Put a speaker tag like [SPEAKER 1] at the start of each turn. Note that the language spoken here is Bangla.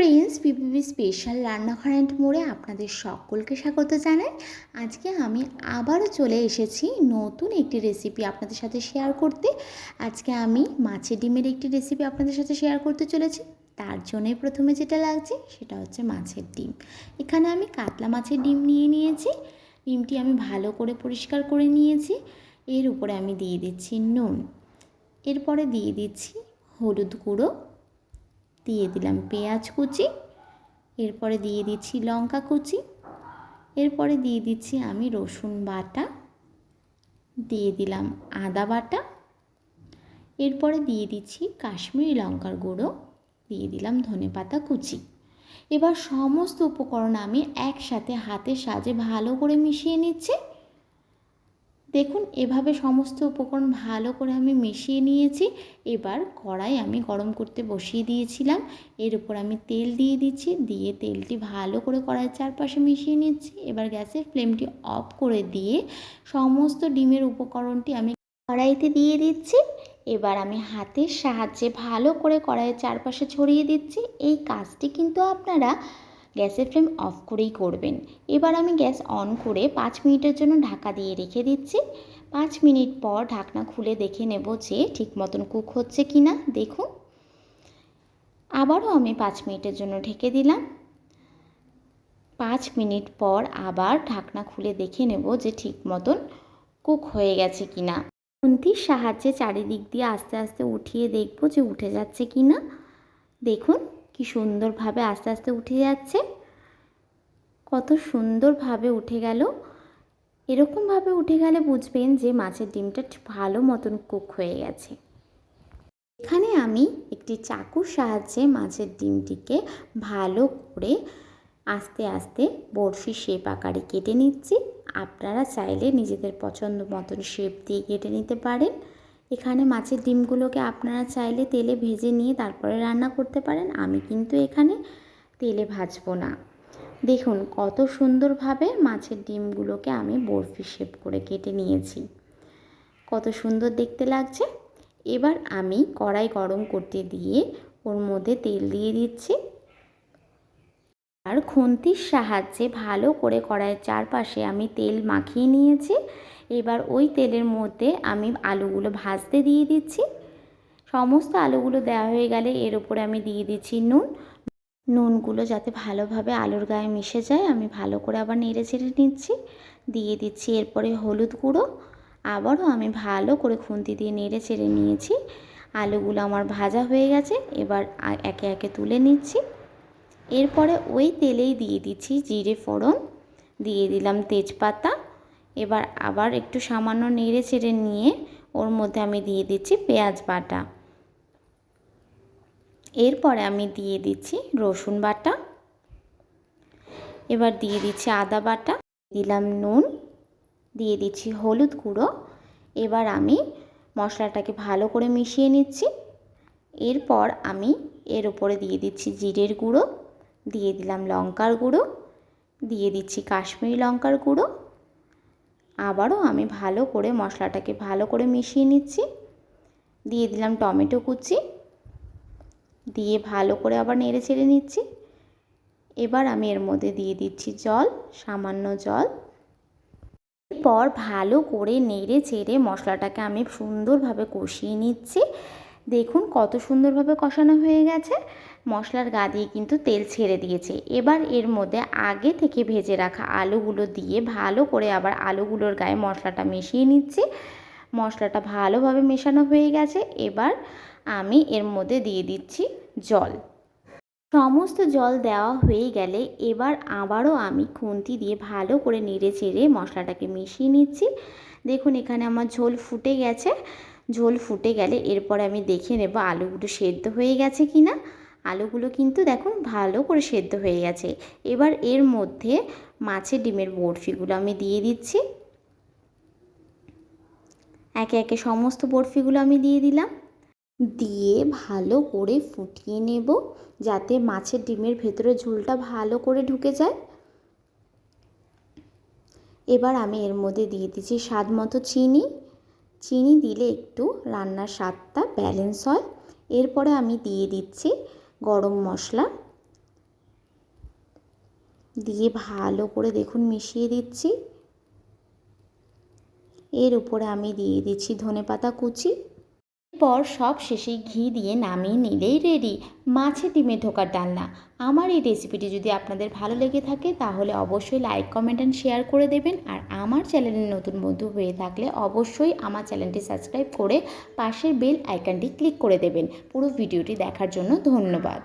[SPEAKER 1] ফ্রেন্ডস পিপিপি স্পেশাল রান্নাঘর অ্যান্ড মোড়ে আপনাদের সকলকে স্বাগত জানাই। আজকে আমি আবারও চলে এসেছি নতুন একটি রেসিপি আপনাদের সাথে শেয়ার করতে। আজকে আমি মাছের ডিমের একটি রেসিপি আপনাদের সাথে শেয়ার করতে চলেছি। তার জন্যই প্রথমে যেটা লাগছে সেটা হচ্ছে মাছের ডিম। এখানে আমি কাতলা মাছের ডিম নিয়ে নিয়েছি। ডিমটি আমি ভালো করে পরিষ্কার করে নিয়েছি। এর উপরে আমি দিয়ে দিচ্ছি নুন। এরপরে দিয়ে দিচ্ছি হলুদ গুঁড়ো। দিয়ে দিলাম পেঁয়াজ কুচি, এরপরে দিয়ে দিচ্ছি লঙ্কা কুচি, এরপরে দিয়ে দিচ্ছি আমি রসুন বাটা, দিয়ে দিলাম আদা বাটা, এরপরে দিয়ে দিচ্ছি কাশ্মীরি লঙ্কার গুঁড়ো, দিয়ে দিলাম ধনে পাতা কুচি। এবার সমস্ত উপকরণ আমি একসাথে হাতের সাজে ভালো করে মিশিয়ে নিচ্ছি। দেখুন, এভাবে সমস্ত উপকরণ ভালো করে আমি মিশিয়ে নিয়েছি। এবার কড়াই আমি গরম করতে বসিয়ে দিয়েছিলাম। এর উপর আমি তেল দিয়ে দিচ্ছি, দিয়ে তেলটি ভালো করে কড়াইয়ের চারপাশে মিশিয়ে নিচ্ছি। এবার গ্যাসের ফ্লেমটি অফ করে দিয়ে সমস্ত ডিমের উপকরণটি আমি কড়াইতে দিয়ে দিচ্ছি। এবার আমি হাতের সাহায্যে ভালো করে কড়াইয়ের চারপাশে ছড়িয়ে দিচ্ছি। এই কাজটি কিন্তু আপনারা গ্যাসের ফ্লেম অফ করেই করবেন। এবার আমি গ্যাস অন করে পাঁচ মিনিটের জন্য ঢাকা দিয়ে রেখে দিচ্ছি। পাঁচ মিনিট পর ঢাকনা খুলে দেখে নেব যে ঠিক মতন কুক হচ্ছে কি না দেখুন। আবারও আমি পাঁচ মিনিটের জন্য ঢেকে দিলাম। পাঁচ মিনিট পর আবার ঢাকনা খুলে দেখে নেব যে ঠিক মতন কুক হয়ে গেছে কি না খুন্তির সাহায্যে চারিদিক দিয়ে আস্তে আস্তে উঠিয়ে দেখব যে উঠে যাচ্ছে কি না দেখুন। কি সুন্দরভাবে আস্তে আস্তে উঠে যাচ্ছে। কত সুন্দরভাবে উঠে গেল। এরকমভাবে উঠে গেলে বুঝবেন যে মাছের ডিমটা ভালো মতন কুক হয়ে গেছে। এখানে আমি একটি চাকুর সাহায্যে মাছের ডিমটিকে ভালো করে আস্তে আস্তে বড়শি শেপ আকারে কেটে নিচ্ছি। আপনারা চাইলে নিজেদের পছন্দ মতন শেপ দিয়ে কেটে নিতে পারেন। এখানে মাছের ডিমগুলোকে আপনারা চাইলে তেলে ভেজে নিয়ে তারপরে রান্না করতে পারেন। আমি কিন্তু এখানে তেলে ভাজবো না। দেখুন কত সুন্দরভাবে মাছের ডিমগুলোকে আমি বরফি শেপ করে কেটে নিয়েছি। কত সুন্দর দেখতে লাগছে। এবার আমি কড়াই গরম করতে দিয়ে ওর মধ্যে তেল দিয়ে দিচ্ছি। আর খুন্তির সাহায্যে ভালো করে কড়াইয়ের চারপাশে আমি তেল মাখিয়ে নিয়েছি। এবার ওই তেলের মধ্যে আমি আলুগুলো ভাজতে দিয়ে দিচ্ছি। সমস্ত আলুগুলো দেওয়া হয়ে গেলে এর উপরে আমি দিয়ে দিচ্ছি নুন। নুনগুলো যাতে ভালোভাবে আলুর গায়ে মিশে যায়, আমি ভালো করে আবার নেড়ে চেড়ে নিচ্ছি। দিয়ে দিচ্ছি এরপরে হলুদ গুঁড়ো। আবারও আমি ভালো করে খুন্তি দিয়ে নেড়ে চেড়ে নিয়েছি। আলুগুলো আমার ভাজা হয়ে গেছে। এবার একে একে তুলে নিচ্ছি। এরপরে ওই তেলেই দিয়ে দিচ্ছি জিরে ফোড়ন, দিয়ে দিলাম তেজপাতা। এবার আবার একটু সামান্য নেড়ে চেড়ে নিয়ে ওর মধ্যে আমি দিয়ে দিচ্ছি পেঁয়াজ বাটা। এরপরে আমি দিয়ে দিচ্ছি রসুন বাটা। এবার দিয়ে দিচ্ছি আদা বাটা, দিলাম নুন, দিয়ে দিচ্ছি হলুদ গুঁড়ো। এবার আমি মশলাটাকে ভালো করে মিশিয়ে নিচ্ছি। এরপর আমি এর উপরে দিয়ে দিচ্ছি জিরের গুঁড়ো। দিয়ে দিলাম লঙ্কার গুঁড়ো, দিয়ে দিচ্ছি কাশ্মীরি লঙ্কার গুঁড়ো। আবারও আমি ভালো করে মশলাটাকে ভালো করে মিশিয়ে নিচ্ছি। দিয়ে দিলাম টমেটো কুচি। দিয়ে ভালো করে আবার নেড়ে ছেড়ে নিচ্ছি। এবার আমি এর মধ্যে দিয়ে দিচ্ছি জল, সামান্য জল। এরপর ভালো করে নেড়ে চেড়ে মশলাটাকে আমি সুন্দরভাবে কষিয়ে নিচ্ছি। দেখুন কত সুন্দরভাবে কষানো হয়ে গেছে। মশলার গা দিয়ে কিন্তু তেল ছেড়ে দিয়েছে। এবার এর মধ্যে আগে থেকে ভেজে রাখা আলুগুলো দিয়ে ভালো করে আবার আলুগুলোর গায়ে মশলাটা মিশিয়ে নিচ্ছি। মশলাটা ভালোভাবে মেশানো হয়ে গেছে। এবার আমি এর মধ্যে দিয়ে দিচ্ছি জল। সমস্ত জল দেওয়া হয়ে গেলে এবার আবারও আমি খুন্তি দিয়ে ভালো করে নেড়ে চেড়ে মশলাটাকে মিশিয়ে নিচ্ছি। দেখুন এখানে আমার ঝোল ফুটে গেছে। ঝোল ফুটে গেলে এরপরে আমি দেখে নেব আলুগুলো সেদ্ধ হয়ে গেছে কি না। আলুগুলো কিন্তু দেখুন ভালো করে সেদ্ধ হয়ে গেছে। এবার এর মধ্যে মাছের ডিমের বরফিগুলো আমি দিয়ে দিচ্ছি। একে একে সমস্ত বরফিগুলো আমি দিয়ে দিলাম। দিয়ে ভালো করে ফুটিয়ে নেব যাতে মাছের ডিমের ভেতরে ঝোলটা ভালো করে ঢুকে যায়। এবার আমি এর মধ্যে দিয়ে দিচ্ছি স্বাদ মতো চিনি। চিনি দিলে একটু রান্নার স্বাদটা ব্যালেন্স হয়। এরপরে আমি দিয়ে দিচ্ছি গরম মশলা। দিয়ে ভালো করে দেখুন মিশিয়ে দিচ্ছি। এর উপরে আমি দিয়ে দিচ্ছি ধনে পাতা কুচি। এরপর সব শেষে ঘি দিয়ে নামিয়ে নিলেই রেডি মাছে ডিমে ঢোকার ডালনা। আমার এই রেসিপিটি যদি আপনাদের ভালো লেগে থাকে, তাহলে অবশ্যই লাইক কমেন্ট অ্যান্ড শেয়ার করে দেবেন। আর আমার চ্যানেলে নতুন বন্ধু হয়ে থাকলে অবশ্যই আমার চ্যানেলটি সাবস্ক্রাইব করে পাশের বেল আইকনটি ক্লিক করে দেবেন। পুরো ভিডিওটি দেখার জন্য ধন্যবাদ।